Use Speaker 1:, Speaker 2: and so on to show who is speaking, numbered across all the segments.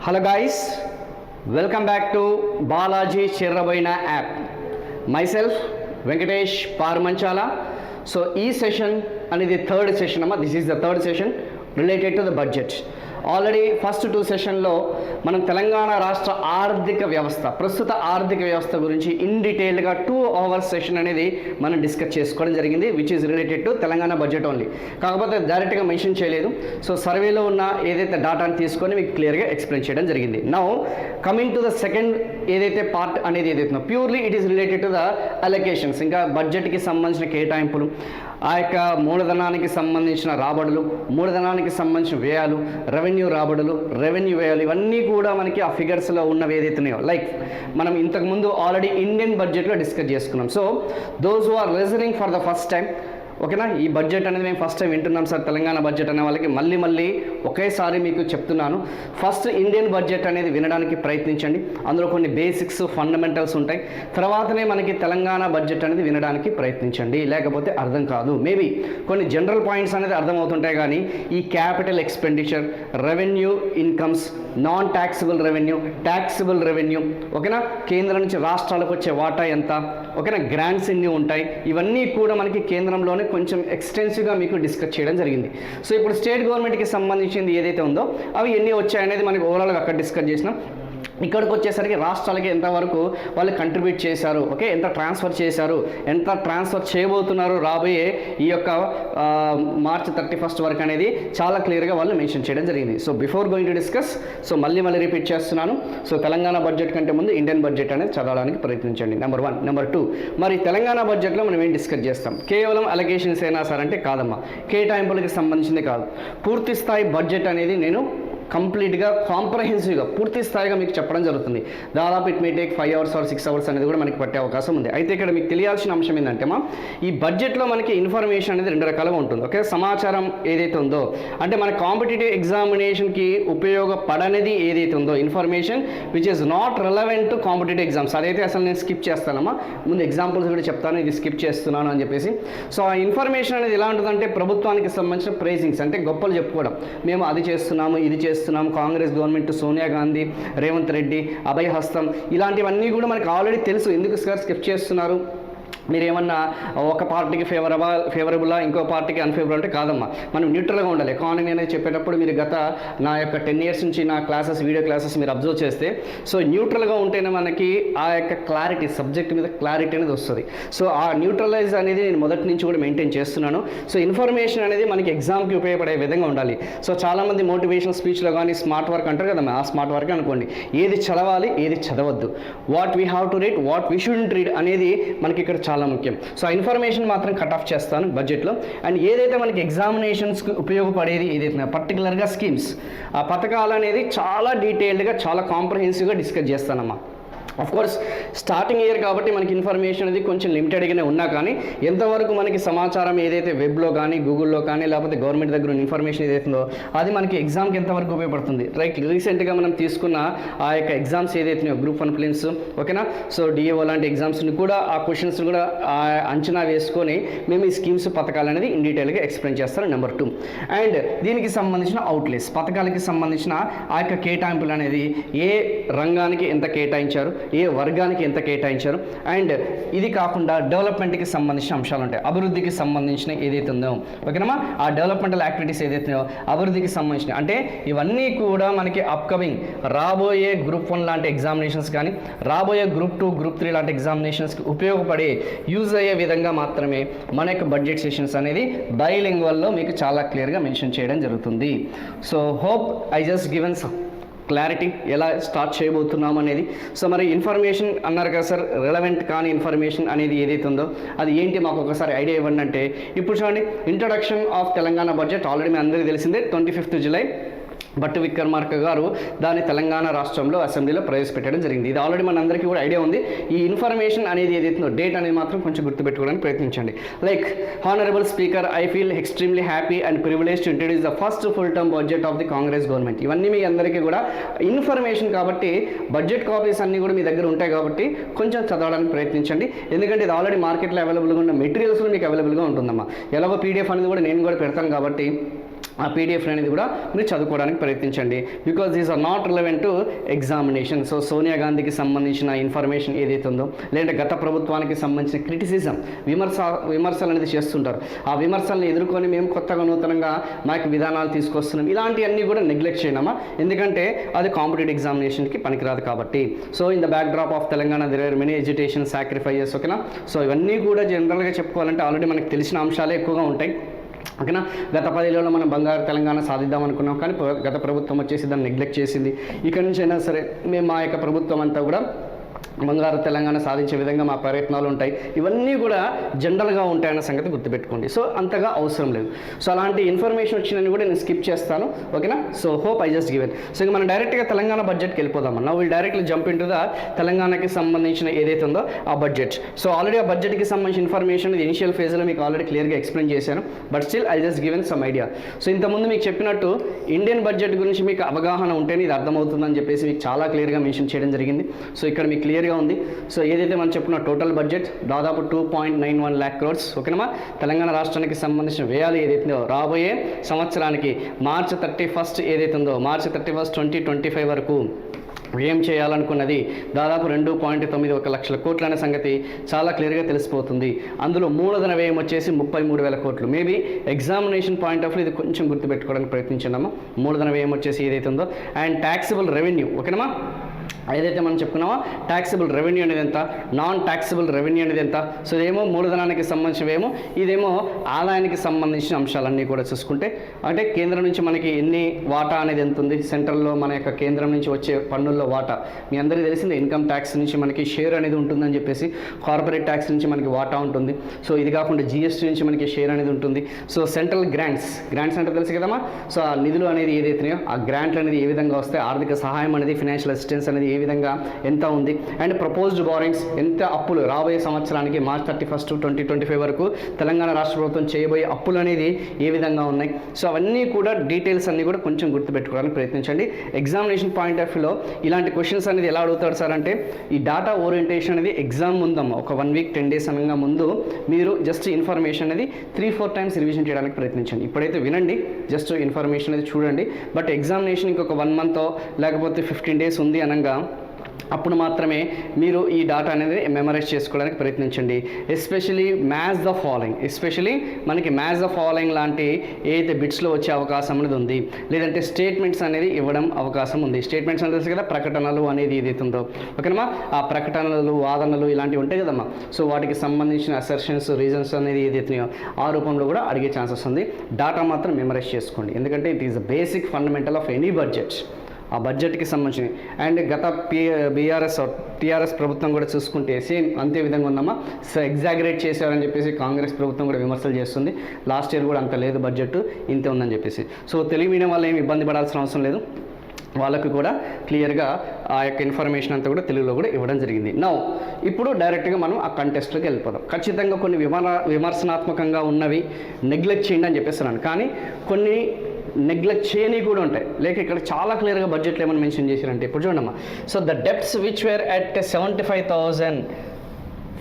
Speaker 1: Hello guys welcome back to Balaji Chirraboina app myself Venkatesh Parmanchala so ఈ session అనేది third session అమ్మా. This is the third session related to the budget already first two సెషన్లో మనం తెలంగాణ రాష్ట్ర ఆర్థిక వ్యవస్థ ప్రస్తుత ఆర్థిక వ్యవస్థ గురించి ఇన్ డీటెయిల్గా టూ అవర్స్ సెషన్ అనేది మనం డిస్కస్ చేసుకోవడం జరిగింది which is related to Telangana budget only కాకపోతే డైరెక్ట్గా మెన్షన్ చేయలేదు. సో సర్వేలో ఉన్న ఏదైతే డేటాని తీసుకొని మీకు క్లియర్గా ఎక్స్ప్లెయిన్ చేయడం జరిగింది. Now coming to the second ఏదైతే పార్ట్ అనేది ఏదైతే purely it is related to the allocations ఇంకా బడ్జెట్కి సంబంధించిన కేటాయింపులు ఆ యొక్క మూలధనానికి సంబంధించిన రాబడులు మూలధనానికి సంబంధించిన వ్యయాలు రెవెన్యూ రాబడులు రెవెన్యూ వ్యయాలు ఇవన్నీ కూడా మనకి ఆ ఫిగర్స్లో ఉన్నవి ఏదైతే లైక్ మనం ఇంతకుముందు ఆల్రెడీ ఇండియన్ బడ్జెట్లో డిస్కస్ చేసుకున్నాం. So those who are listening for the first time ఓకేనా? ఈ బడ్జెట్ అనేది మేము ఫస్ట్ టైం వింటున్నాం సార్ తెలంగాణ బడ్జెట్ అనే వాళ్ళకి. మళ్ళీ మళ్ళీ ఒకేసారి మీకు చెప్తున్నాను. ఫస్ట్ ఇండియన్ బడ్జెట్ అనేది వినడానికి ప్రయత్నించండి. అందులో కొన్ని బేసిక్స్ ఫండమెంటల్స్ ఉంటాయి. తర్వాతనే మనకి తెలంగాణ బడ్జెట్ అనేది వినడానికి ప్రయత్నించండి. లేకపోతే అర్థం కాదు. మేబీ కొన్ని జనరల్ పాయింట్స్ అనేది అర్థమవుతుంటాయి కానీ ఈ capital expenditure revenue incomes non taxable revenue taxable revenue ఓకేనా? కేంద్రం నుంచి రాష్ట్రాలకు వచ్చే వాటా ఎంత? ఓకేనా? గ్రాంట్స్ ఎన్ని ఉంటాయి? ఇవన్నీ కూడా మనకి కేంద్రంలోనే కొంచెం ఎక్స్టెన్సివ్గా మీకు డిస్కస్ చేయడం జరిగింది. సో ఇప్పుడు స్టేట్ గవర్నమెంట్కి సంబంధించింది ఏదైతే ఉందో అవి ఎన్ని వచ్చాయనేది మనకి ఓవరాల్గా అక్కడ డిస్కస్ చేసినాం. ఇక్కడికి వచ్చేసరికి రాష్ట్రాలకి ఎంతవరకు వాళ్ళు కంట్రిబ్యూట్ చేశారు ఓకే ఎంత ట్రాన్స్ఫర్ చేశారు ఎంత ట్రాన్స్ఫర్ చేయబోతున్నారు రాబోయే ఈ యొక్క మార్చ్ థర్టీ ఫస్ట్ వరకు అనేది చాలా క్లియర్గా వాళ్ళు మెన్షన్ చేయడం జరిగింది. So before going to discuss so మళ్ళీ మళ్ళీ రిపీట్ చేస్తున్నాను. సో తెలంగాణ బడ్జెట్ కంటే ముందు ఇండియన్ బడ్జెట్ అనేది చదవడానికి ప్రయత్నించండి. నెంబర్ వన్ నెంబర్ టూ మరి తెలంగాణ బడ్జెట్లో మనం ఏం డిస్కస్ చేస్తాం? కేవలం అలగేషన్స్ అయినా సార్? అంటే కాదమ్మా. కేటాయింపులకి సంబంధించింది కాదు. పూర్తి స్థాయి బడ్జెట్ అనేది నేను కంప్లీట్గా కాంప్రహెన్సివ్గా పూర్తి స్థాయిగా మీకు చెప్పడం జరుగుతుంది. దాదాపు it may take five hours or six hours అనేది కూడా మనకి పట్టే అవకాశం ఉంది. అయితే ఇక్కడ మీకు తెలియాల్సిన అంశం ఏంటంటే మా ఈ బడ్జెట్లో మనకి ఇన్ఫర్మేషన్ అనేది రెండు రకాలుగా ఉంటుంది. ఓకే సమాచారం ఏదైతే ఉందో అంటే మన కాంపిటేటివ్ ఎగ్జామినేషన్కి ఉపయోగపడనిది ఏదైతే ఉందో information which is not relevant to competitive exams. అదైతే అసలు నేను స్కిప్ చేస్తానమ్మా ముందు ఎగ్జాంపుల్స్ కూడా చెప్తాను ఇది స్కిప్ చేస్తున్నాను అని చెప్పేసి. సో ఆ ఇన్ఫర్మేషన్ అనేది ఎలా ఉంటుందంటే ప్రభుత్వానికి సంబంధించిన ప్రైజింగ్స్ అంటే గొప్పలు చెప్పుకోవడం. మేము అది చేస్తున్నాము ఇది చేస్తున్నాము కాంగ్రెస్ గవర్నమెంట్ సోనియా గాంధీ రేవంత్ రెడ్డి అభయ హస్తం ఇలాంటివన్నీ కూడా మనకు ఆల్రెడీ తెలుసు. ఎందుకు సార్? స్కిప్ చేస్తున్నారు. మీరు ఏమన్నా ఒక పార్టీకి ఫేవరబుల్ ఫేవరబులా ఇంకో పార్టీకి అన్ఫేవరబుల్ అంటే కాదమ్మా. మనం న్యూట్రల్గా ఉండాలి. ఎకానమీ అనేది చెప్పేటప్పుడు మీరు గత నా యొక్క టెన్ ఇయర్స్ నుంచి నా క్లాసెస్ వీడియో క్లాసెస్ మీరు అబ్జర్వ్ చేస్తే సో న్యూట్రల్గా ఉంటేనే మనకి ఆ యొక్క క్లారిటీ సబ్జెక్ట్ మీద క్లారిటీ అనేది వస్తుంది. సో ఆ న్యూట్రలైజ్ అనేది నేను మొదటి నుంచి కూడా మెయింటైన్ చేస్తున్నాను. సో ఇన్ఫర్మేషన్ అనేది మనకి ఎగ్జామ్కి ఉపయోగపడే విధంగా ఉండాలి. సో చాలామంది మోటివేషన్ స్పీచ్లో కానీ స్మార్ట్ వర్క్ అంటారు కదమ్మా. ఆ స్మార్ట్ వర్క్ అనుకోండి. ఏది చదవాలి ఏది చదవద్దు. What we have to read what we should read అనేది మనకి ఇక్కడ చాలా ముఖ్యం. సో ఆ ఇన్ఫర్మేషన్ మాత్రం కట్ ఆఫ్ చేస్తాను బడ్జెట్లో అండ్ ఏదైతే మనకి ఎగ్జామినేషన్స్కి ఉపయోగపడేది ఏదైతే పర్టికులర్గా స్కీమ్స్ ఆ పథకాలు అనేది చాలా డీటెయిల్డ్గా చాలా కాంప్రహెన్సివ్గా డిస్కస్ చేస్తానమ్మా. కోర్స్ స్టార్టింగ్ ఇయర్ కాబట్టి మనకి ఇన్ఫర్మేషన్ అనేది కొంచెం లిమిటెడ్గానే ఉన్నా కానీ ఎంతవరకు మనకి సమాచారం ఏదైతే వెబ్లో కానీ గూగుల్లో కానీ లేకపోతే గవర్నమెంట్ దగ్గర ఉన్న ఇన్ఫర్మేషన్ ఏదైతుందో అది మనకి ఎగ్జామ్కి ఎంతవరకు ఉపయోగపడుతుంది? రైట్ రీసెంట్గా మనం తీసుకున్న ఆ యొక్క ఎగ్జామ్స్ ఏదైతే గ్రూప్ వన్ ప్లిన్స్ ఓకేనా సో డిఏఓ లాంటి ఎగ్జామ్స్ని కూడా ఆ క్వశ్చన్స్ కూడా అంచనా వేసుకొని మేము ఈ స్కీమ్స్ పథకాలు అనేది ఇన్ డీటెయిల్గా ఎక్స్ప్లెయిన్ చేస్తారు నెంబర్ టూ అండ్ దీనికి సంబంధించిన అవుట్లెస్ పథకాలకి సంబంధించిన ఆ యొక్క కేటాయింపులు అనేది ఏ రంగానికి ఎంత కేటాయించారు? ఏ వర్గానికి ఎంత కేటాయించారు? అండ్ ఇది కాకుండా డెవలప్మెంట్కి సంబంధించిన అంశాలు ఉంటాయి. అభివృద్ధికి సంబంధించిన ఏదైతే ఉందో ఓకేనమ్మా ఆ డెవలప్మెంటల్ యాక్టివిటీస్ ఏదైతే అభివృద్ధికి సంబంధించిన అంటే ఇవన్నీ కూడా మనకి అప్కమింగ్ రాబోయే గ్రూప్ వన్ లాంటి ఎగ్జామినేషన్స్ కానీ రాబోయే గ్రూప్ టూ గ్రూప్ త్రీ లాంటి ఎగ్జామినేషన్స్కి ఉపయోగపడే యూజ్ అయ్యే విధంగా మాత్రమే మన యొక్క బడ్జెట్ సెషన్స్ అనేది బైలింగ్వల్లో మీకు చాలా క్లియర్గా మెన్షన్ చేయడం జరుగుతుంది. So hope I just given clarity ఎలా స్టార్ట్ చేయబోతున్నాం అనేది. సో మరి ఇన్ఫర్మేషన్ అన్నారు కదా సార్ రిలవెంట్ కాని ఇన్ఫర్మేషన్ అనేది ఏదైతే ఉందో అది ఏంటి? మాకు ఒకసారి ఐడియా ఇవ్వండి అంటే ఇప్పుడు చూడండి introduction of Telangana budget already మీ అందరికీ తెలిసిందే twenty fifth July Bhattu Vikramarka గారు దాన్ని తెలంగాణ రాష్ట్రంలో అసెంబ్లీలో ప్రవేశపెట్టడం జరిగింది. ఇది ఆల్రెడీ మనందరికీ కూడా ఐడియా ఉంది. ఈ ఇన్ఫర్మేషన్ అనేది ఏదైతుందో డేట్ అనేది మాత్రం కొంచెం గుర్తుపెట్టుకోవడానికి ప్రయత్నించండి. Like honourable speaker I feel extremely happy and privilege to introduce the first full term budget of the Congress government ఇవన్నీ మీ అందరికీ కూడా ఇన్ఫర్మేషన్ కాబట్టి బడ్జెట్ కాపీస్ అన్నీ కూడా మీ దగ్గర ఉంటాయి కాబట్టి కొంచెం చదవడానికి ప్రయత్నించండి. ఎందుకంటే ఇది ఆల్రెడీ మార్కెట్లో అవైలబుల్గా ఉన్న మెటీరియల్స్ మీకు అవైలబుల్గా ఉంటుందమ్మా. ఎలాగో పీడిఎఫ్ అనేది కూడా నేను కూడా పెడతాను కాబట్టి ఆ పీడిఎఫ్ అనేది కూడా మీరు చదువుకోవడానికి ప్రయత్నించండి. Because these are not relevant to examination so Sonia గాంధీకి సంబంధించిన ఇన్ఫర్మేషన్ ఏదైతే ఉందో లేదంటే గత ప్రభుత్వానికి సంబంధించిన క్రిటిసిజం విమర్శ విమర్శలు అనేది చేస్తుంటారు. ఆ విమర్శలను ఎదుర్కొని మేము కొత్తగా నూతనంగా మనకి విధానాలు తీసుకొస్తున్నాం. ఇలాంటివన్నీ కూడా నెగ్లెక్ట్ చేయడమా ఎందుకంటే అది కాంపిటేటివ్ ఎగ్జామినేషన్కి పనికిరాదు కాబట్టి. So in the backdrop of Telangana there many education sacrifices ఓకేనా సో ఇవన్నీ కూడా జనరల్గా చెప్పుకోవాలంటే ఆల్రెడీ మనకు తెలిసిన అంశాలే ఎక్కువగా ఉంటాయి. ఓకేనా? గత పదేళ్ళలో మనం బంగారు తెలంగాణ సాధిద్దాం అనుకున్నాం కానీ గత ప్రభుత్వం వచ్చేసి దాన్ని నెగ్లెక్ట్ చేసింది. ఇక్కడి నుంచి అయినా సరే మేము మా యొక్క ప్రభుత్వం అంతా కూడా బంగారు తెలంగాణ సాధించే విధంగా మా ప్రయత్నాలు ఉంటాయి. ఇవన్నీ కూడా జనరల్గా ఉంటాయన్న సంగతి గుర్తుపెట్టుకోండి. సో అంతగా అవసరం లేదు. సో అలాంటి ఇన్ఫర్మేషన్ వచ్చినని కూడా నేను స్కిప్ చేస్తాను. ఓకేనా? So hope I just given so ఇక మనం డైరెక్ట్గా తెలంగాణ బడ్జెట్కి వెళ్ళిపోదాం నా వీళ్ళు డైరెక్ట్లీ జంప్ ఇన్ తెలంగాణకి సంబంధించిన ఏదైతే ఉందో ఆ బడ్జెట్ సో ఆల్రెడీ ఆ బడ్జెట్కి సంబంధించిన ఇన్ఫర్మేషన్ ఇనిషియల్ ఫేజ్లో మీకు ఆల్రెడీ క్లియర్గా ఎక్స్ప్లెయిన్ చేశాను. But still I just given some idea so ఇంతకుముందు మీకు చెప్పినట్టు ఇండియన్ బడ్జెట్ గురించి మీకు అవగాహన ఉంటేనే ఇది అర్థమవుతుందని చెప్పేసి మీకు చాలా క్లియర్గా మెన్షన్ చేయడం జరిగింది. సో ఇక్కడ మీకు క్లియర్గా ఉంది. సో ఏదైతే మనం చెప్పుకున్న టోటల్ బడ్జెట్ దాదాపు two point nine one lakh crores ఓకేనా తెలంగాణ రాష్ట్రానికి సంబంధించిన వ్యయాలు ఏదైతే రాబోయే సంవత్సరానికి మార్చి థర్టీ ఫస్ట్ ఏదైతుందో ఉందో March thirty first twenty twenty five వరకు వ్యయం చేయాలనుకున్నది? దాదాపు రెండు పాయింట్ తొమ్మిది ఒక లక్షల కోట్లు అనే సంగతి చాలా క్లియర్గా తెలిసిపోతుంది. అందులో మూలధన వ్యయం వచ్చేసి ముప్పై మూడు వేల కోట్లు. మేబీ ఎగ్జామినేషన్ పాయింట్ ఆఫ్ ఇది కొంచెం గుర్తుపెట్టుకోవడానికి ప్రయత్నించినాము మూలధన వ్యయం వచ్చేసి ఏదైతే ఉందో అండ్ ట్యాక్సిబుల్ రెవెన్యూ ఓకేనమ్మా? ఏదైతే మనం చెప్పుకున్నామో ట్యాక్సిబుల్ రెవెన్యూ అనేది ఎంత? నాన్ ట్యాక్సిబుల్ రెవెన్యూ అనేది ఎంత? సో ఇదేమో మూలధనానికి సంబంధించివేమో ఇదేమో ఆదాయానికి సంబంధించిన అంశాలన్నీ కూడా చూసుకుంటే అంటే కేంద్రం నుంచి మనకి ఎన్ని వాటా అనేది ఎంత ఉంది? సెంట్రల్లో మన యొక్క కేంద్రం నుంచి వచ్చే పన్నుల్లో వాటా. మీ అందరికీ తెలిసింది ఇన్కమ్ ట్యాక్స్ నుంచి మనకి షేర్ అనేది ఉంటుందని చెప్పేసి కార్పొరేట్ ట్యాక్స్ నుంచి మనకి వాటా ఉంటుంది. సో ఇది కాకుండా జిఎస్టీ నుంచి మనకి షేర్ అనేది ఉంటుంది. సో సెంట్రల్ గ్రాంట్స్ గ్రాంట్స్ అంటే తెలుసు కదమ్మా? సో ఆ నిధులు అనేది ఏదైతున్నాయో ఆ గ్రాంట్లు అనేది ఏ విధంగా వస్తాయి? ఆర్థిక సహాయం అనేది ఫినాన్షియల్ అసిస్టెన్స్ అనేది ఏ విధంగా ఎంత ఉంది? అండ్ ప్రపోజ్డ్ బారింగ్స్ ఎంత అప్పులు రాబోయే సంవత్సరానికి March thirty first twenty twenty five వరకు తెలంగాణ రాష్ట్ర ప్రభుత్వం చేయబోయే అప్పులు అనేది ఏ విధంగా ఉన్నాయి? సో అవన్నీ కూడా డీటెయిల్స్ అన్నీ కూడా కొంచెం గుర్తుపెట్టుకోవడానికి ప్రయత్నించండి. ఎగ్జామినేషన్ పాయింట్ ఆఫ్ వ్యూలో ఇలాంటి క్వశ్చన్స్ అనేది ఎలా అడుగుతాడు సార్ అంటే ఈ డేటా ఓరియంటేషన్ అనేది ఎగ్జామ్ ముందమ్మ ఒక వన్ వీక్ టెన్ డేస్ అనగా ముందు మీరు జస్ట్ ఇన్ఫర్మేషన్ అనేది త్రీ ఫోర్ టైమ్స్ రివిజన్ చేయడానికి ప్రయత్నించండి. ఇప్పుడైతే వినండి జస్ట్ ఇన్ఫర్మేషన్ అనేది చూడండి. బట్ ఎగ్జామినేషన్ ఇంకొక వన్ మంత్ లేకపోతే ఫిఫ్టీన్ డేస్ ఉంది అనగా అప్పుడు మాత్రమే మీరు ఈ డాటా అనేది మెమరైజ్ చేసుకోవడానికి ప్రయత్నించండి. Especially maths the following especially మనకి మ్యాథ్స్ ద ఫాలోయింగ్ లాంటి ఏదైతే బిట్స్లో వచ్చే అవకాశం అనేది ఉంది. లేదంటే స్టేట్మెంట్స్ అనేది ఇవ్వడం అవకాశం ఉంది. స్టేట్మెంట్స్ అనేది తెలుసు కదా ప్రకటనలు అనేది ఏదైతే ఉందో. ఓకేనమ్మా ఆ ప్రకటనలు వాదనలు ఇలాంటివి ఉంటాయి కదమ్మా. సో వాటికి సంబంధించిన అసర్షన్స్ రీజన్స్ అనేది ఏదైతున్నాయో ఆ రూపంలో కూడా అడిగే ఛాన్సెస్ ఉంది. డాటా మాత్రం మెమరైజ్ చేసుకోండి. ఎందుకంటే it is basic fundamental of any budget ఆ బడ్జెట్కి సంబంధించి. అండ్ గత పి బీఆర్ఎస్ టీఆర్ఎస్ ప్రభుత్వం కూడా చూసుకుంటే సేమ్ అంతే విధంగా ఉందమ్మా. ఎగ్జాగరేట్ చేశారని చెప్పేసి కాంగ్రెస్ ప్రభుత్వం కూడా విమర్శలు చేస్తుంది. లాస్ట్ ఇయర్ కూడా అంత లేదు బడ్జెట్ ఇంతే ఉందని చెప్పేసి. సో తెలుగు మీడియం వాళ్ళు ఏమి ఇబ్బంది పడాల్సిన అవసరం లేదు. వాళ్ళకు కూడా క్లియర్గా ఆ యొక్క ఇన్ఫర్మేషన్ అంతా కూడా తెలుగులో కూడా ఇవ్వడం జరిగింది. నౌ ఇప్పుడు డైరెక్ట్గా మనం ఆ కంటెస్ట్లోకి వెళ్ళిపోదాం. ఖచ్చితంగా కొన్ని విమర విమర్శనాత్మకంగా ఉన్నవి నెగ్లెక్ట్ చేయండి అని చెప్పేస్తున్నాను కానీ కొన్ని నెగ్లెక్ట్ చేయని కూడా ఉంటాయి. లేక ఇక్కడ చాలా క్లియర్గా బడ్జెట్లో ఏమైనా మెన్షన్ చేశారంటే ఇప్పుడు చూడమ్మా so the debts which were at seventy five thousand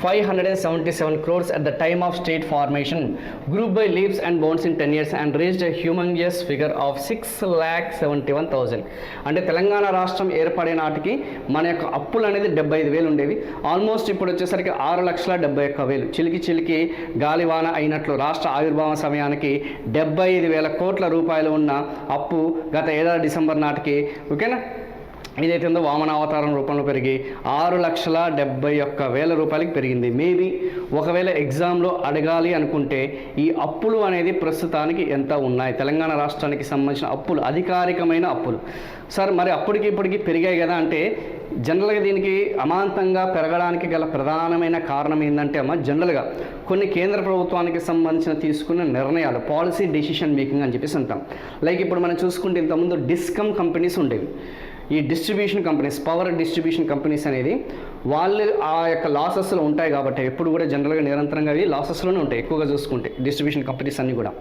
Speaker 1: five hundred and seventy seven crores at the time of state formation grew by leaps and bounds in ten years and reached humongous figure of six lakh seventy one thousand అంటే తెలంగాణ రాష్ట్రం ఏర్పడే నాటికి మన యొక్క అప్పులు అనేది డెబ్బై ఐదు వేలు ఉండేవి. ఆల్మోస్ట్ ఇప్పుడు వచ్చేసరికి ఆరు లక్షల డెబ్బై ఒక్క వేలు. చిలికి చిలికి గాలివాన అయినట్లు రాష్ట్ర ఆవిర్భావ సమయానికి డెబ్బై ఐదు వేల కోట్ల రూపాయలు ఉన్న అప్పు గత ఏడాది డిసెంబర్ నాటికి. ఓకేనా? ఏదైతే ఉందో వామనావతారం రూపంలో పెరిగి ఆరు లక్షల డెబ్బై ఒక్క వేల రూపాయలకి పెరిగింది. మేబీ ఒకవేళ ఎగ్జామ్లో అడగాలి అనుకుంటే ఈ అప్పులు అనేది ప్రస్తుతానికి ఎంత ఉన్నాయి? తెలంగాణ రాష్ట్రానికి సంబంధించిన అప్పులు అధికారికమైన అప్పులు. సార్ మరి అప్పటికి ఇప్పటికి పెరిగాయి కదా అంటే జనరల్గా దీనికి అమాంతంగా పెరగడానికి గల ప్రధానమైన కారణం ఏంటంటే అమ్మ జనరల్గా కొన్ని కేంద్ర ప్రభుత్వానికి సంబంధించిన తీసుకున్న నిర్ణయాలు పాలసీ డెసిషన్ మేకింగ్ అని చెప్పేసి అంటాం. లైక్ ఇప్పుడు మనం చూసుకుంటే ఇంతకుముందు డిస్కమ్ కంపెనీస్ ఉండేవి. ఈ distribution companies power distribution companies అనేది వాళ్ళు ఆ యొక్క లాసెస్లో ఉంటాయి కాబట్టి ఎప్పుడు కూడా జనరల్గా నిరంతరంగా అవి లాసెస్లోనే ఉంటాయి ఎక్కువగా చూసుకుంటే డిస్ట్రిబ్యూషన్ కంపెనీస్ అన్నీ కూడా.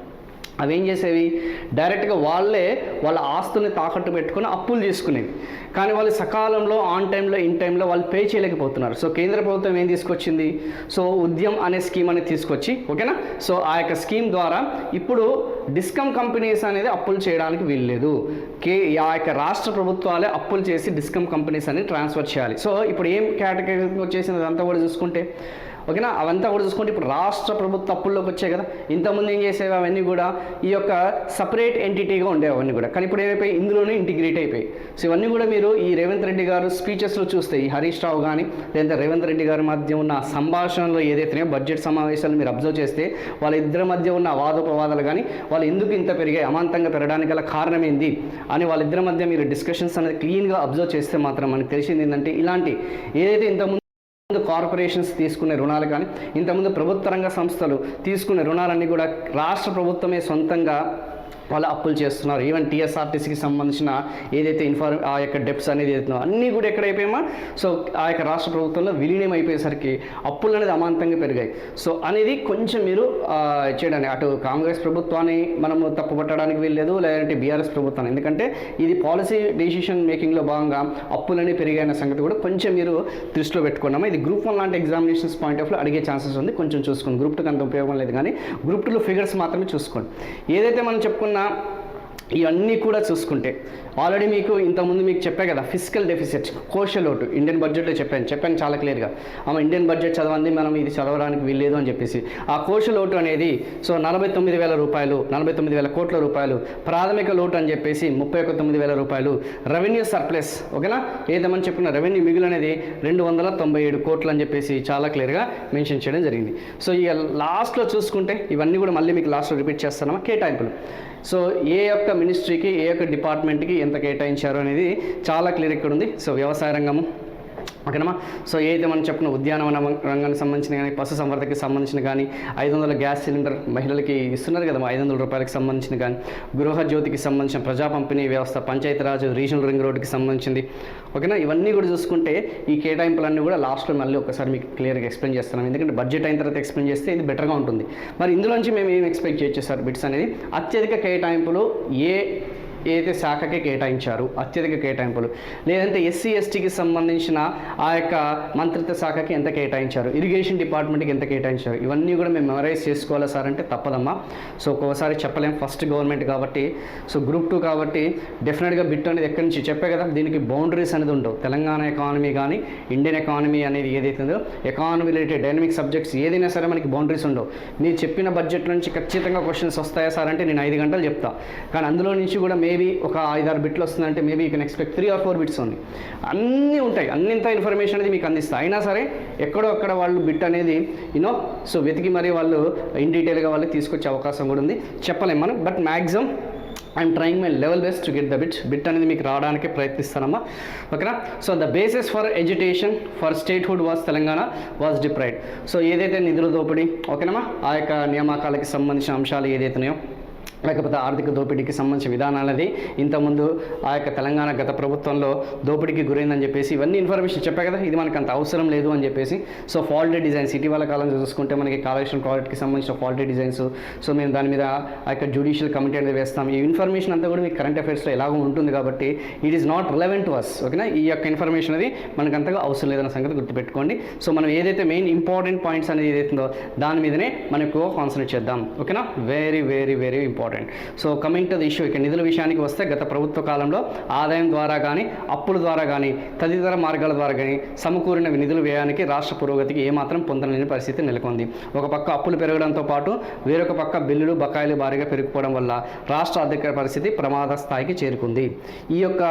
Speaker 1: అవి ఏం చేసేవి? డైరెక్ట్గా వాళ్ళే వాళ్ళ ఆస్తుల్ని తాకట్టు పెట్టుకుని అప్పులు తీసుకునేవి. కానీ వాళ్ళు సకాలంలో ఆన్ టైంలో ఇన్ టైంలో వాళ్ళు పే చేయలేకపోతున్నారు. సో కేంద్ర ప్రభుత్వం ఏం తీసుకొచ్చింది? సో ఉద్యమ్ అనే స్కీమ్ అనేది తీసుకొచ్చి ఓకేనా? సో ఆ యొక్క స్కీమ్ ద్వారా ఇప్పుడు డిస్కమ్ కంపెనీస్ అనేది అప్పులు చేయడానికి వీల్లేదు. కే ఆ యొక్క రాష్ట్ర ప్రభుత్వాలే అప్పులు చేసి డిస్కమ్ కంపెనీస్ అనేది ట్రాన్స్ఫర్ చేయాలి. సో ఇప్పుడు ఏం కేటగిరీ వచ్చేసింది? అదంతా కూడా చూసుకుంటే ఓకేనా? అవంతా కూడా చూసుకుంటే ఇప్పుడు రాష్ట్ర ప్రభుత్వ అప్పుల్లోకి వచ్చాయి కదా. ఇంతకుముందు ఏం చేసేవి? అవన్నీ కూడా ఈ యొక్క సపరేట్ ఎంటిటీగా ఉండేవి అవన్నీ కూడా. కానీ ఇప్పుడు ఏమైపోయి? ఇందులోనే ఇంటిగ్రేట్ అయిపోయి. సో ఇవన్నీ కూడా మీరు ఈ రేవంత్ రెడ్డి గారు స్పీచెస్లో చూస్తే ఈ హరీష్ రావు కానీ లేదా రేవంత్ రెడ్డి గారి మధ్య ఉన్న సంభాషణలో ఏదైతే బడ్జెట్ సమావేశాలు మీరు అబ్జర్వ్ చేస్తే వాళ్ళ ఇద్దరి మధ్య ఉన్న వాదోపవాదాలు కానీ వాళ్ళు ఎందుకు ఇంత పెరిగాయి? అమాంతంగా పెరగడానికి గల కారణం ఏంది? అని వాళ్ళిద్దరి మధ్య మీరు డిస్కషన్స్ అనేది క్లీన్గా అబ్జర్వ్ చేస్తే మాత్రం మనకు తెలిసింది ఏంటంటే ఇలాంటి ఏదైతే ఇంతకుముందు ముందు కార్పొరేషన్స్ తీసుకునే రుణాలు కానీ ఇంతకుముందు ప్రభుత్వ రంగ సంస్థలు తీసుకునే రుణాలన్నీ కూడా రాష్ట్ర ప్రభుత్వమే సొంతంగా వాళ్ళు అప్పులు చేస్తున్నారు. ఈవెన్ టీఎస్ఆర్టీసీకి సంబంధించిన ఏదైతే ఇన్ఫార్మ్ ఆ యొక్క డెప్స్ అనేది ఏదైతుందో అన్నీ కూడా ఎక్కడైపోయామా సో ఆ యొక్క రాష్ట్ర ప్రభుత్వంలో విలీనం అయిపోయేసరికి అప్పులు అనేది అమాంతంగా పెరిగాయి. సో అనేది కొంచెం మీరు చేయడానికి అటు కాంగ్రెస్ ప్రభుత్వాన్ని మనము తప్పుపట్టడానికి వీల్లేదు లేదంటే బీఆర్ఎస్ ప్రభుత్వాన్ని. ఎందుకంటే ఇది పాలసీ డెసిషన్ మేకింగ్లో భాగంగా అప్పులన్నీ పెరిగాయన్న సంగతి కూడా కొంచెం మీరు దృష్టిలో పెట్టుకున్నాము? ఇది గ్రూప్ వన్ లాంటి ఎగ్జామినేషన్స్ పాయింట్ ఆఫ్ అడిగే ఛాన్సెస్ ఉంది. కొంచెం చూసుకోండి. గ్రూప్ టూకి అంత ఉపయోగం లేదు కానీ గ్రూప్ టూలో ఫిగర్స్ మాత్రమే చూసుకోండి. ఏదైతే మనం చెప్పుకున్న ఇవన్నీ కూడా చూసుకుంటే ఆల్రెడీ మీకు ఇంతకుముందు మీకు చెప్పా కదా ఫిజికల్ డెఫిసిట్ కోశ లోటు ఇండియన్ బడ్జెట్లో చెప్పాను. చెప్పాను చాలా క్లియర్గా ఆమె ఇండియన్ బడ్జెట్ చదవండి మనం ఇది చదవడానికి వీల్లేదు అని చెప్పేసి. ఆ కోశ లోటు అనేది సో నలభై తొమ్మిది వేల రూపాయలు నలభై తొమ్మిది వేల కోట్ల రూపాయలు ప్రాథమిక లోటు అని చెప్పేసి ముప్పై ఒక తొమ్మిది వేల రూపాయలు రెవెన్యూ సర్ప్లస్ ఓకేనా? ఏదేమని చెప్పిన రెవెన్యూ మిగులు అనేది రెండు వందల తొంభై ఏడు కోట్లు అని చెప్పేసి చాలా క్లియర్గా మెన్షన్ చేయడం జరిగింది. సో ఇక లాస్ట్లో చూసుకుంటే ఇవన్నీ కూడా మళ్ళీ మీకు లాస్ట్లో రిపీట్ చేస్తానమా కేటాయింపులు. సో ఏ యొక్క మినిస్ట్రీకి ఏ యొక్క డిపార్ట్మెంట్కి ఎంత కేటాయించారు అనేది చాలా క్లియర్ ఇక్కడ ఉంది సో వ్యవసాయ రంగము. ఓకేనమ్మా? సో ఏదైతే మనం చెప్పిన ఉద్యానవన రంగానికి సంబంధించిన కానీ పశు సంవర్ధకి సంబంధించిన కానీ ఐదు వందల గ్యాస్ సిలిండర్ మహిళలకి ఇస్తున్నారు కదా ఐదు వందల రూపాయలకు సంబంధించిన కానీ గృహ జ్యోతికి సంబంధించిన ప్రజా పంపిణీ వ్యవస్థ పంచాయతీరాజ్ రీజనల్ రింగ్ రోడ్డుకి సంబంధించింది. ఓకేనా? ఇవన్నీ కూడా చూసుకుంటే ఈ కేటాయింపులన్నీ కూడా లాస్ట్లో మళ్ళీ ఒకసారి మీకు క్లియర్గా ఎక్స్ప్లెయిన్ చేస్తున్నాం. ఎందుకంటే బడ్జెట్ అయిన తర్వాత ఎక్స్ప్లెయిన్ చేస్తే ఇది బెటర్గా ఉంటుంది. మరి ఇందులోంచి మేము ఏం ఎక్స్పెక్ట్ చేయొచ్చు సార్? బిట్స్ అనేది అత్యధిక కేటాయింపులు ఏ ఏదైతే శాఖకి కేటాయించారు అత్యధిక కేటాయింపులు. లేదంటే ఎస్సీ ఎస్టీకి సంబంధించిన ఆ యొక్క మంత్రిత్వ శాఖకి ఎంత కేటాయించారు ఇరిగేషన్ డిపార్ట్మెంట్కి ఎంత కేటాయించారు ఇవన్నీ కూడా మేము మెమరైజ్ చేసుకోవాలా సార్ అంటే తప్పదమ్మా. సో ఒక్కోసారి చెప్పలేం ఫస్ట్ గవర్నమెంట్ కాబట్టి. సో గ్రూప్ టూ కాబట్టి డెఫినెట్గా బిట్ అనేది ఎక్కడి నుంచి? చెప్పే కదా దీనికి బౌండరీస్ అనేది ఉండవు. తెలంగాణ ఎకానమీ కానీ ఇండియన్ ఎకానమీ అనేది ఏదైతే ఉందో ఎకానమీ రిలేటెడ్ డైనమిక్ సబ్జెక్ట్స్ ఏదైనా సరే మనకి బౌండరీస్ ఉండవు. మీరు చెప్పిన బడ్జెట్ నుంచి ఖచ్చితంగా క్వశ్చన్స్ వస్తాయా సార్ అంటే నేను ఐదు గంటలు చెప్తా. కానీ అందులో నుంచి కూడా మేబీ ఒక ఐదారు బిట్లు వస్తుందంటే maybe you can expect three or four bits ఉంది అన్నీ ఉంటాయి. అన్నింత ఇన్ఫర్మేషన్ అనేది మీకు అందిస్తా. అయినా సరే ఎక్కడో అక్కడ వాళ్ళు బిట్ అనేది యూనో సో వెతికి మరీ వాళ్ళు ఇన్ డీటెయిల్గా వాళ్ళు తీసుకొచ్చే అవకాశం కూడా ఉంది. చెప్పలేం మనం but maximum I'm trying my level best to get the bit bit అనేది మీకు రావడానికి ప్రయత్నిస్తానమ్మా. ఓకేనా? So the basis for education for statehood was Telangana was deprived so ఏదైతే నిధుల దోపిడీ ఓకేనమ్మా? ఆ యొక్క నియామకాలకి సంబంధించిన అంశాలు ఏదైతున్నాయో లేకపోతే ఆర్థిక దోపిడీకి సంబంధించిన విధానాలది. ఇంతకుముందు ఆ యొక్క తెలంగాణ గత ప్రభుత్వంలో దోపిడీకి గురైందని చెప్పేసి ఇవన్నీ ఇన్ఫర్మేషన్ చెప్పా కదా ఇది మనకు అంత అవసరం లేదు అని చెప్పేసి. సో ఫాల్టీ డిజైన్స్ ఇటీవల కాలంలో చూసుకుంటే మనకి కాళేశ్వరం ప్రాజెక్ట్కి సంబంధించిన ఫాల్టీ డిజైన్స్. సో మేము దాని మీద ఆ యొక్క జ్యుడిషియల్ కమిటీ అనేది వేస్తాం. ఈ ఇన్ఫర్మేషన్ అంతా కూడా మీకు కరెంట్ అఫైర్స్లో ఎలాగో ఉంటుంది కాబట్టి it is not relevant to us ఓకేనా ఈ యొక్క ఇన్ఫర్మేషన్ అది మనకు అంతగా అవసరం లేదన్న సంగతి గుర్తుపెట్టుకోండి. సో మనం ఏదైతే మెయిన్ ఇంపార్టెంట్ పాయింట్స్ అనేది ఏదైతుందో దాని మీదనే మనం ఎక్కువ కాన్సన్ట్రేట్ చేద్దాం ఓకేనా very very very important important so coming to the issue ఇక నిధుల విషయానికి వస్తే గత ప్రభుత్వ కాలంలో ఆదాయం ద్వారా కానీ అప్పుల ద్వారా కానీ తదితర మార్గాల ద్వారా కానీ సమకూరిన నిధుల వ్యయానికి రాష్ట్ర పురోగతికి ఏమాత్రం పొందలేని పరిస్థితి నెలకొంది. ఒక పక్క అప్పులు పెరగడంతో పాటు వేరొక పక్క బిల్లులు బకాయిలు భారీగా పెరిగిపోవడం వల్ల రాష్ట్ర ఆర్థిక పరిస్థితి ప్రమాద స్థాయికి చేరుకుంది. ఈ యొక్క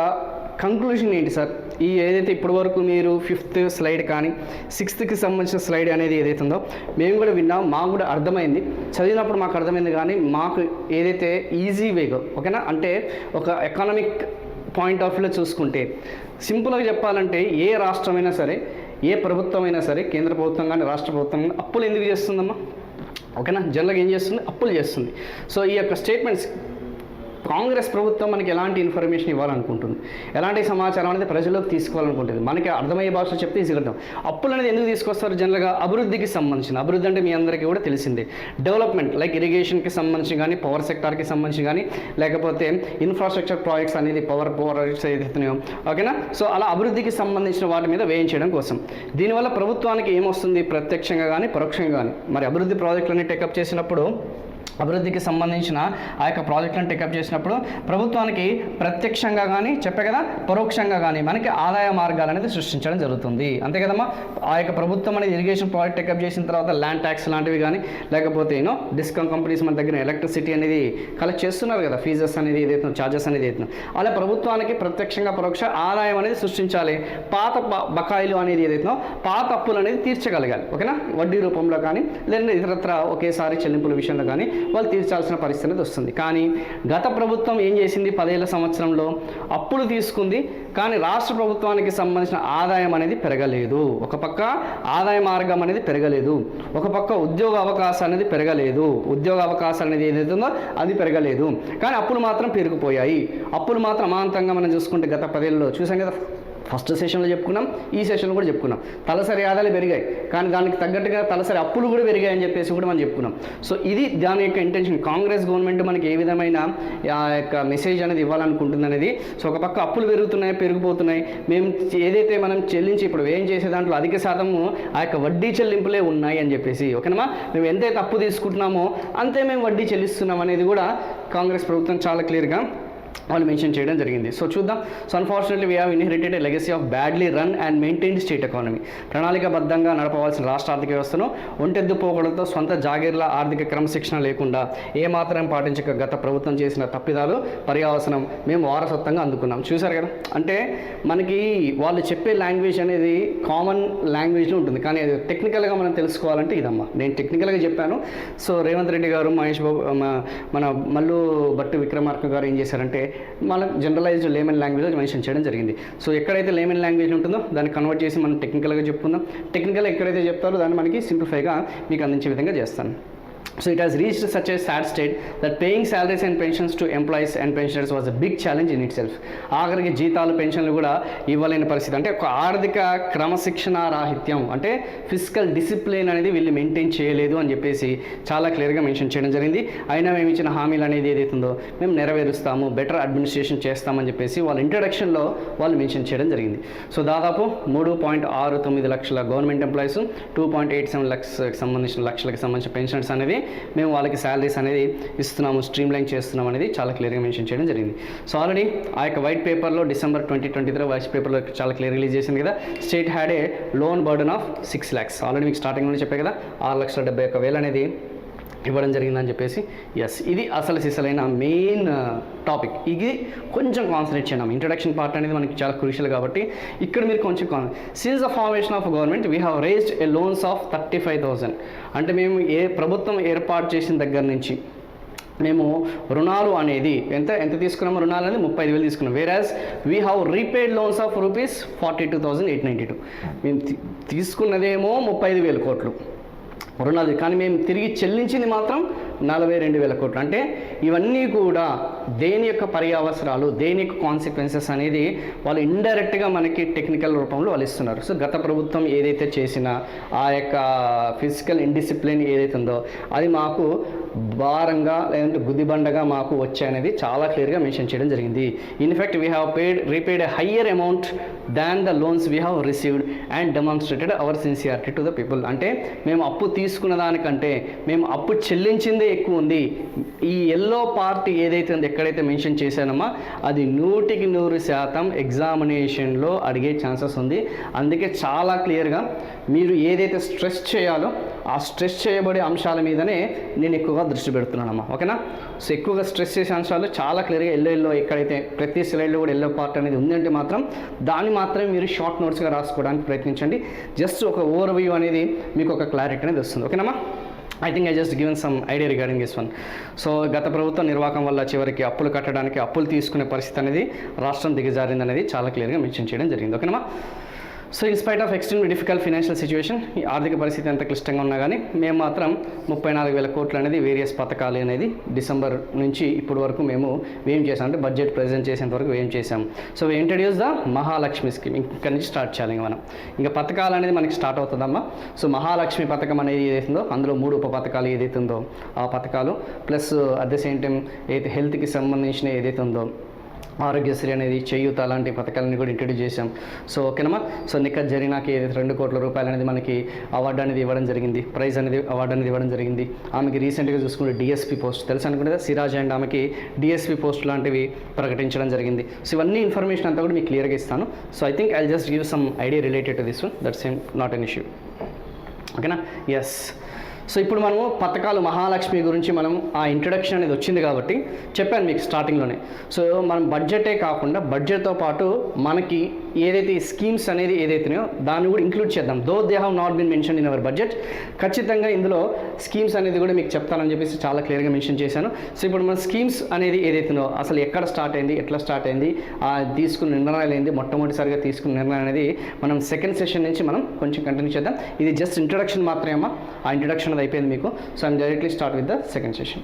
Speaker 1: కంక్లూషన్ ఏంటి సార్ ఈ ఏదైతే ఇప్పటి వరకు మీరు ఫిఫ్త్ స్లైడ్ కానీ సిక్స్త్కి సంబంధించిన స్లైడ్ అనేది ఏదైతే ఉందో మేము కూడా విన్నాం మాకు కూడా అర్థమైంది. చదివినప్పుడు మాకు అర్థమైంది కానీ మాకు ఏదైతే ఈజీ వేగో ఓకేనా అంటే ఒక ఎకనామిక్ పాయింట్ ఆఫ్ వ్యూలో చూసుకుంటే సింపుల్గా చెప్పాలంటే ఏ రాష్ట్రమైనా సరే ఏ ప్రభుత్వం అయినా సరే కేంద్ర ప్రభుత్వం కానీ రాష్ట్ర ప్రభుత్వం కానీ అప్పులు ఎందుకు చేస్తుందమ్మా? ఓకేనా? జనరల్గా ఏం చేస్తుంది? అప్పులు చేస్తుంది. సో ఈ యొక్క స్టేట్మెంట్స్ కాంగ్రెస్ ప్రభుత్వం మనకి ఎలాంటి ఇన్ఫర్మేషన్ ఇవ్వాలనుకుంటుంది? ఎలాంటి సమాచారం అనేది ప్రజల్లోకి తీసుకోవాలనుకుంటుంది? మనకి అర్థమయ్యే భాషలో చెప్తే ఈజీ అప్పులు అనేది ఎందుకు తీసుకొస్తారు జనరల్గా? అభివృద్ధికి సంబంధించిన. అభివృద్ధి అంటే మీ అందరికీ కూడా తెలిసిందే. డెవలప్మెంట్ లైక్ ఇరిగేషన్కి సంబంధించి కానీ పవర్ సెక్టార్కి సంబంధించి కానీ లేకపోతే ఇన్ఫ్రాస్ట్రక్చర్ ప్రాజెక్ట్స్ అనేది పవర్ ప్రాజెక్ట్స్ ఏదైతున్నాయో ఓకేనా? సో అలా అభివృద్ధికి సంబంధించిన వాటి మీద వేయించడం కోసం. దీనివల్ల ప్రభుత్వానికి ఏమొస్తుంది? ప్రత్యక్షంగా కానీ పరోక్షంగా కానీ. మరి అభివృద్ధి ప్రాజెక్టులన్నీ టేకప్ చేసినప్పుడు అభివృద్ధికి సంబంధించిన ఆ యొక్క ప్రాజెక్టులను టేకప్ చేసినప్పుడు ప్రభుత్వానికి ప్రత్యక్షంగా కానీ చెప్పే కదా పరోక్షంగా కానీ మనకి ఆదాయ మార్గాలు అనేది సృష్టించడం జరుగుతుంది. అంతే కదమ్మా? ఆ యొక్క ప్రభుత్వం అనేది ఇరిగేషన్ ప్రాజెక్ట్ టేకప్ చేసిన తర్వాత ల్యాండ్ ట్యాక్స్ లాంటివి కానీ లేకపోతే యూనో డిస్కౌంట్ కంపెనీస్ మన దగ్గర ఎలక్ట్రిసిటీ అనేది కలెక్ట్ చేస్తున్నారు కదా ఫీజెస్ అనేది ఏదైతే చార్జెస్ అనేది ఏదైతే అలా ప్రభుత్వానికి ప్రత్యక్షంగా పరోక్ష ఆదాయం అనేది సృష్టించాలి. పాత బ- బకాయిలు అనేది ఏదైతే పాత అప్పులు అనేది తీర్చగలగాలి. ఓకేనా? వడ్డీ రూపంలో కానీ లేదంటే ఇతరత్ర ఒకేసారి చెల్లింపుల విషయంలో కానీ వాళ్ళు తీర్చాల్సిన పరిస్థితి అనేది వస్తుంది. కానీ గత ప్రభుత్వం ఏం చేసింది? పదేళ్ళ సంవత్సరంలో అప్పులు తీసుకుంది. కానీ రాష్ట్ర ప్రభుత్వానికి సంబంధించిన ఆదాయం అనేది పెరగలేదు. ఒక పక్క ఆదాయ మార్గం అనేది పెరగలేదు. ఒక పక్క ఉద్యోగ అవకాశం అనేది పెరగలేదు. ఉద్యోగ అవకాశాలు అనేది ఏదైతుందో ఉందో అది పెరగలేదు. కానీ అప్పులు మాత్రం పెరిగిపోయాయి అప్పులు మాత్రం అమాంతంగా మనం చూసుకుంటే గత పదేళ్ళలో చూసాం కదా? ఫస్ట్ సెషన్లో చెప్పుకున్నాం ఈ సెషన్లో కూడా చెప్పుకున్నాం. తలసరి ఆదాయాలు పెరిగాయి కానీ దానికి తగ్గట్టుగా తలసరి అప్పులు కూడా పెరిగాయి అని చెప్పేసి కూడా మనం చెప్పుకున్నాం. సో ఇది దాని యొక్క ఇంటెన్షన్ కాంగ్రెస్ గవర్నమెంట్ మనకి ఏ విధమైన ఆ యొక్క మెసేజ్ అనేది ఇవ్వాలనుకుంటుంది అనేది సో ఒక పక్క అప్పులు పెరుగుతున్నాయి పెరిగిపోతున్నాయి. మేము ఏదైతే మనం చెల్లించి ఇప్పుడు ఏం చేసే దాంట్లో అధిక శాతము ఆ యొక్క వడ్డీ చెల్లింపులే ఉన్నాయి అని చెప్పేసి ఓకేనమ్మా? మేము ఎంతైతే అప్పు తీసుకుంటున్నామో అంతే మేము వడ్డీ చెల్లిస్తున్నాం అనేది కూడా కాంగ్రెస్ ప్రభుత్వం చాలా క్లియర్గా వాళ్ళు మెన్షన్ చేయడం జరిగింది. సో చూద్దాం. So unfortunately we have inherited a legacy of badly run and maintained state economy ప్రణాళికబద్ధంగా నడపవలసిన రాష్ట్ర ఆర్థిక వ్యవస్థను ఒంటెద్దు పోకడంతో సొంత జాగీర్ల ఆర్థిక క్రమశిక్షణ లేకుండా ఏమాత్రం పాటించక గత ప్రభుత్వం చేసిన తప్పిదాలు పర్యావసనం మేము వారసత్వంగా అందుకున్నాం. చూశారు కదా? అంటే మనకి వాళ్ళు చెప్పే లాంగ్వేజ్ అనేది కామన్ లాంగ్వేజ్లో ఉంటుంది. కానీ అది టెక్నికల్గా మనం తెలుసుకోవాలంటే ఇదమ్మా. నేను టెక్నికల్గా చెప్పాను. సో రేవంత్ రెడ్డి గారు మహేష్ బాబు మన మల్లు భట్టు విక్రమార్క గారు ఏం చేశారంటే మన జనరలైజ్డ్ లేమన్ లాంగ్వేజ్లో మెన్షన్ చేయడం జరిగింది. సో ఎక్కడైతే లేమన్ లాంగ్వేజ్ ఉంటుందో దాన్ని కన్వర్ట్ చేసి మనం టెక్నికల్గా చెప్పుకుందాం. టెక్నికల్గా ఎక్కడైతే చెప్తారో దాన్ని మనకి సింప్లిఫైగా మీకు అందించే విధంగా చేస్తాను. So it has reached such a sad state that paying salaries and pensions to employees and pensioners was a big challenge in itself. ఆఖరికి జీతాలు పెన్షన్లు కూడా ఇవ్వలేని పరిస్థితి. అంటే ఒక ఆర్థిక క్రమశిక్షణ రాహిత్యం అంటే ఫిజికల్ డిసిప్లిన్ అనేది వీళ్ళు మెయింటైన్ చేయలేదు అని చెప్పేసి చాలా క్లియర్గా మెన్షన్ చేయడం జరిగింది. అయినా మేము ఇచ్చిన హామీలు అనేది ఏదైతుందో మేము నెరవేరుస్తాము బెటర్ అడ్మినిస్ట్రేషన్ చేస్తామని చెప్పేసి వాళ్ళ ఇంట్రడక్షన్లో వాళ్ళు మెన్షన్ చేయడం జరిగింది. సో దాదాపు మూడు పాయింట్ ఆరు తొమ్మిది లక్షల government employees two point eight seven లక్షకి సంబంధించిన లక్షలకు సంబంధించిన పెన్షన్స్ అనేది మేము వాళ్ళకి శాలరీస్ అనేది ఇస్తున్నాము స్ట్రీమ్ లైన్ చేస్తున్నాం అనేది చాలా క్లియర్గా మెన్షన్ చేయడం జరిగింది. సో ఆల్రెడీ ఆ యొక్క వైట్ పేపర్లో December twenty twenty three white పేపర్లో చాలా క్లియర్ రిలీజ్ చేసింది కదా state had a loan burden of six lakhs already మీకు స్టార్టింగ్లో చెప్పే కదా ఆరు లక్షల డెబ్బై ఒక్క వేలు అనేది ఇవ్వడం జరిగిందని చెప్పేసి ఎస్ ఇది అసలు సిసలైన మెయిన్ టాపిక్ uh, ఇది కొంచెం కాన్సన్ట్రేట్ చేయడం. ఇంట్రడక్షన్ పార్ట్ అనేది మనకి చాలా క్రూషియల్ కాబట్టి ఇక్కడ మీరు కొంచెం కాన్ since the formation of government we have raised a loans of thirty five thousand అంటే మేము ఏ ప్రభుత్వం ఏర్పాటు చేసిన దగ్గర నుంచి మేము రుణాలు అనేది ఎంత ఎంత తీసుకున్నాము రుణాలు అనేది ముప్పై ఐదు వేలు తీసుకున్నాం. Whereas we have repaid loans of rupees forty two thousand eight ninety two మేము తీసుకున్నదేమో ముప్పై ఐదు వేలు కోట్లు. రుణాలు కానీ మేము తిరిగి చెల్లించింది మాత్రం నలభై రెండు వేల కోట్లు. అంటే ఇవన్నీ కూడా దేని యొక్క పర్యావసరాలు దేని యొక్క కాన్సిక్వెన్సెస్ అనేది వాళ్ళు ఇండైరెక్ట్గా మనకి టెక్నికల్ రూపంలో వాళ్ళు ఇస్తున్నారు. సో గత ప్రభుత్వం ఏదైతే చేసినా ఆ యొక్క ఫిజికల్ ఇండిసిప్లిన్ ఏదైతే ఉందో అది మాకు భారంగా లేదంటే గుదిబండగా మాకు వచ్చాయనేది చాలా క్లియర్గా మెన్షన్ చేయడం జరిగింది. In fact we have paid repaid higher amount than the loans we have received and demonstrated our sincerity to the people అంటే మేము అప్పు తీసుకున్న దానికంటే మేము అప్పు చెల్లించింది ఎక్కువ ఉంది ఈ ఎల్లో పార్టీ ఏదైతే ఉందో ఎక్కడైతే మెన్షన్ చేశానమ్మా అది నూటికి నూరు శాతం ఎగ్జామినేషన్లో అడిగే ఛాన్సెస్ ఉంది. అందుకే చాలా క్లియర్గా మీరు ఏదైతే స్ట్రెస్ చేయాలో ఆ స్ట్రెస్ చేయబడే అంశాల మీదనే నేను ఎక్కువగా దృష్టి పెడుతున్నానమ్మా. ఓకేనా? సో ఎక్కువగా స్ట్రెస్ చేసే అంశాలు చాలా క్లియర్గా ఎల్లో ఎల్లో ఎక్కడైతే ప్రతి స్లైడ్లో కూడా ఎల్లో పార్ట్ అనేది ఉందంటే మాత్రం దాన్ని మాత్రమే మీరు షార్ట్ నోట్స్గా రాసుకోవడానికి ప్రయత్నించండి. జస్ట్ ఒక ఓవర్ వ్యూ అనేది మీకు ఒక క్లారిటీ అనేది వస్తుంది. ఓకేనమ్మా? I think I just given some idea regarding this one so గత ప్రభుత్వ నిర్వాహకం వల్ల చివరికి అప్పులు కట్టడానికి అప్పులు తీసుకునే పరిస్థితి అనేది రాష్ట్రం దిగజారింది అనేది చాలా క్లియర్గా మెన్షన్ చేయడం జరిగింది. ఓకేనమ్మా? So in spite of extremely difficult financial situation ఈ ఆర్థిక పరిస్థితి ఎంత క్లిష్టంగా ఉన్నా కానీ మేము మాత్రం ముప్పై నాలుగు వేల కోట్లు అనేది వేరియస్ పథకాలు అనేది డిసెంబర్ నుంచి ఇప్పటి వరకు మేము ఏం చేసాం అంటే బడ్జెట్ ప్రజెంట్ చేసేంత వరకు ఏం చేసాం so introduce the Mahalakshmi scheme. ఇక్కడ నుంచి స్టార్ట్ చేయాలి మనం. ఇంకా పథకాలు అనేది మనకి స్టార్ట్ అవుతుందమ్మా. సో మహాలక్ష్మి పథకం అనేది ఏదైతుందో అందులో మూడు ఉప పథకాలు ఏదైతుందో ఉందో ఆ పథకాలు plus at the same time ఏదైతే హెల్త్కి సంబంధించిన ఏదైతే ఉందో ఆరోగ్యశ్రీ అనేది చేయూత అలాంటి పథకాలను కూడా ఇంట్రడ్యూస్ చేశాం. సో ఓకేనమ్మా సో నిఖత్ జరిగినాక ఏదైతే రెండు కోట్ల రూపాయలు అనేది మనకి అవార్డు అనేది ఇవ్వడం జరిగింది ప్రైజ్ అనేది అవార్డు అనేది ఇవ్వడం జరిగింది. ఆమెకి రీసెంట్గా చూసుకుంటే డిఎస్పీ పోస్ట్ తెలుసు అనుకుంటే సిరాజ్ అండ్ ఆమెకి డిఎస్పీ పోస్ట్ లాంటివి ప్రకటించడం జరిగింది. సో ఇవన్నీ ఇన్ఫర్మేషన్ అంతా కూడా మీకు క్లియర్గా ఇస్తాను. So I think I just give some idea related to this that that's not an issue ఓకేనా ఎస్ సో ఇప్పుడు మనము పథకాలు మహాలక్ష్మి గురించి మనం ఆ ఇంట్రడక్షన్ అనేది వచ్చింది కాబట్టి చెప్పాను మీకు స్టార్టింగ్లోనే సో మనం బడ్జెటే కాకుండా బడ్జెట్తో పాటు మనకి ఏదైతే స్కీమ్స్ అనేది ఏదైతున్నాయో దాన్ని కూడా ఇంక్లూడ్ చేద్దాం. Though they have not been mention in our budget ఖచ్చితంగా ఇందులో స్కీమ్స్ అనేది కూడా మీకు చెప్తానని చెప్పేసి చాలా క్లియర్గా మెన్షన్ చేశాను. సో ఇప్పుడు మన స్కీమ్స్ అనేది ఏదైతుందో అసలు ఎక్కడ స్టార్ట్ అయింది ఎట్లా స్టార్ట్ అయింది ఆ తీసుకున్న నిర్ణయాలు ఏంది మొట్టమొదటిసారిగా తీసుకున్న నిర్ణయం అనేది మనం సెకండ్ సెషన్ నుంచి మనం కొంచెం కంటిన్యూ చేద్దాం. ఇది జస్ట్ ఇంట్రడక్షన్ మాత్రమే అమ్మా. ఆ ఇంట్రడక్షన్ అది అయిపోయింది మీకు. So I'm directly start with the second session